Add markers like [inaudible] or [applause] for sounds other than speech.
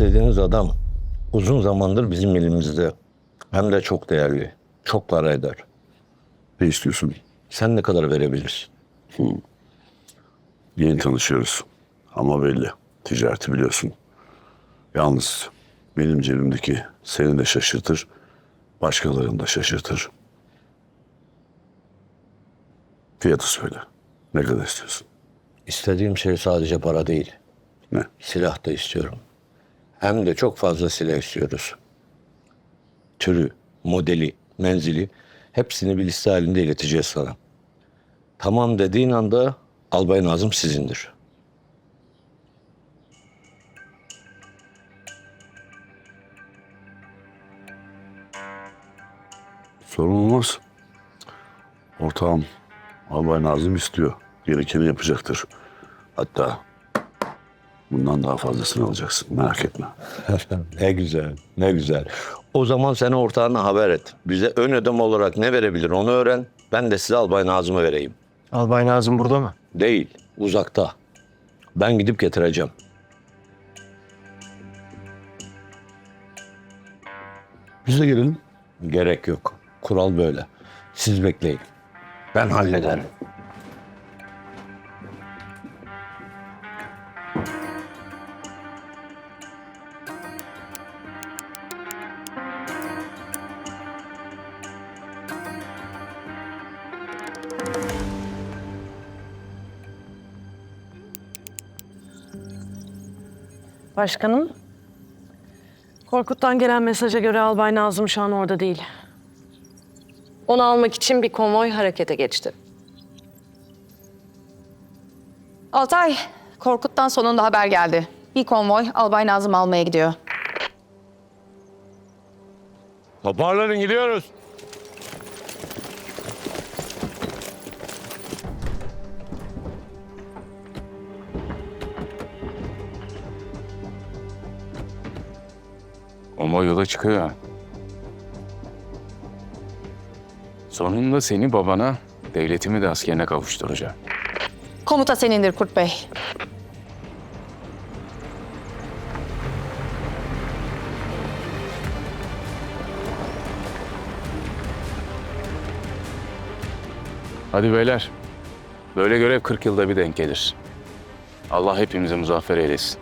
istediğiniz adam uzun zamandır bizim elimizde. Hem de çok değerli. Çok para eder. Ne istiyorsun? Sen ne kadar verebilirsin? Yeni tanışıyoruz. Ama belli. Ticareti biliyorsun. Yalnız benim cebimdeki seni de şaşırtır. Başkalarını da şaşırtır. Fiyatı söyle. Ne kadar istiyorsun? İstediğim şey sadece para değil. Ne? Silah da istiyorum. Hem de çok fazla silah istiyoruz. Türü, modeli, menzili hepsini bir liste halinde ileteceğiz sana. Tamam dediğin anda Albay Nazım sizindir. Sorun olmaz. Ortağım Albay Nazım istiyor. Gerekeni yapacaktır. Hatta bundan daha fazlasını alacaksın. Merak etme. [laughs] ne güzel, ne güzel. O zaman sen ortağına haber et. Bize ön ödeme olarak ne verebilir onu öğren. Ben de size Albay Nazım'ı vereyim. Albay Nazım burada mı? Değil, uzakta. Ben gidip getireceğim. Biz de gelelim. Gerek yok. Kural böyle. Siz bekleyin. Ben hallederim. Başkanım. Korkut'tan gelen mesaja göre Albay Nazım şu an orada değil. Onu almak için bir konvoy harekete geçti. Altay, Korkut'tan sonunda haber geldi. Bir konvoy Albay Nazım almaya gidiyor. Toparlanın gidiyoruz. Ama yola çıkıyor. Sonunda seni babana, devletimi de askerine kavuşturacağım. Komuta senindir Kurt Bey. Hadi beyler. Böyle görev 40 yılda bir denk gelir. Allah hepimize muzaffer eylesin.